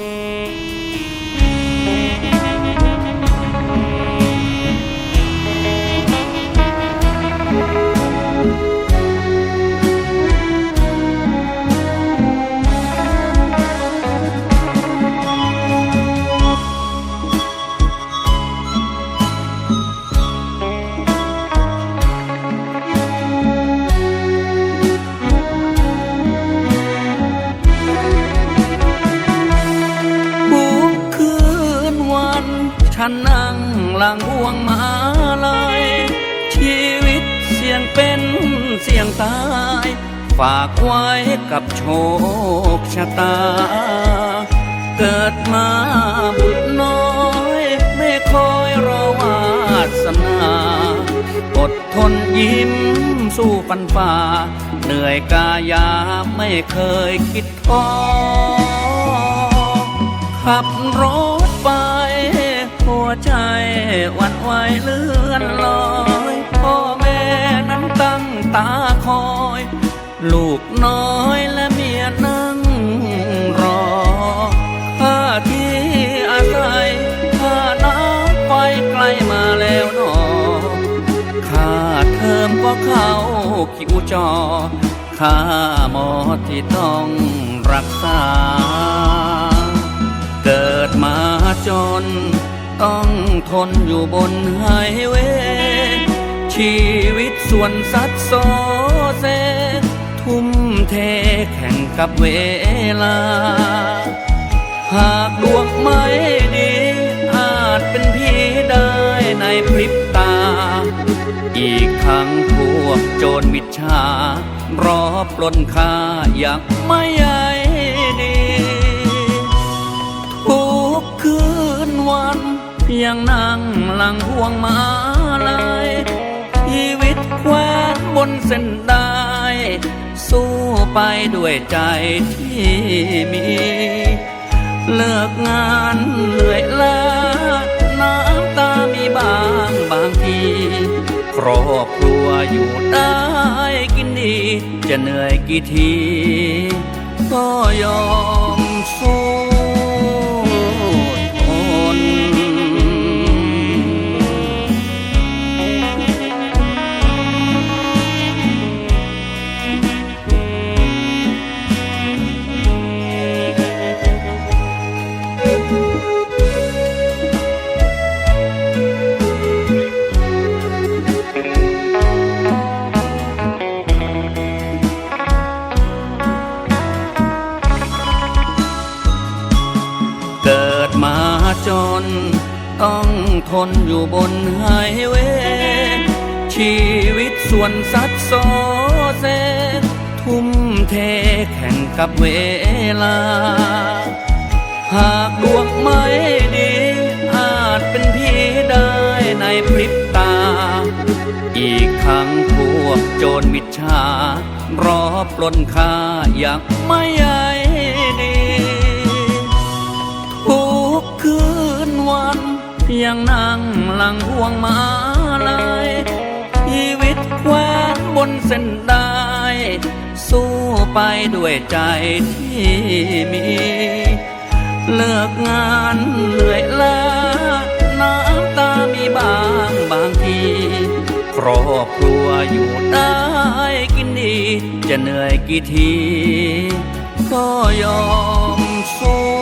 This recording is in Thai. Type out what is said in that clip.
ทุันนั่งหลังห่วงมาลายชีวิตเสี่ยงเป็นเสี่ยงตาย ฝากไว้กับโชคชะตา เกิดมาบุตรน้อย ไม่คอยรอวาสนาอดทนยิ้มสู้ปันฝ่า เหนื่อยกายาไม่เคยคิดท้อขับรถ หวันไหวเลื่อนลอยพ่อแม่นั้นตั้งตาคอย ลูกน้อยและเมียนั่งรอข้าที่อาศัยข้าน้ำไฟใกล้มาแล้วหนอค่าเทอมก็เข้าคิวจอค่าหมอที่ต้องรักษา เกิดมาจน ต้องทนอยู่บนไฮเวย์ชีวิตส่วนสัดโซเซ ทุ่มเทแข่งกับเวลา หากดวงไม่ดีอาจเป็นพี่ได้ในพริบตา อีกครั้งพวกโจรมิจฉารอปล้นค่าอยากไม่ใยดี ยังนั่งหลังห่วงมาลายชีวิตแควนบนเส้นได้สู้ไปด้วยใจที่มี เลิกงานเหนื่อยล้าน้ำตามีบางบางที ครอบครัวอยู่ได้กินดี จะเหนื่อยกี่ที ก็ยอมสู้ จน ต้องทนอยู่บนไฮเวย์ชีวิตส่วนสัดโซเซ ทุ่มเทแข่งกับเวลา หากดวงไม่ดี อาจเป็นพี่ได้ในพริบตา อีกครั้งพวกโจรมิจฉารอปล้นค่าอยากไม่ใยดี เพียงนั่งหลังห่วงมาลายชีวิตแควนบนเส้นได้ สู้ไปด้วยใจที่มี เลิกงานเหนื่อยล้าน้ำตามีบางบางที ครอบครัวอยู่ได้กินดี จะเหนื่อยกี่ที ก็ยอมสู้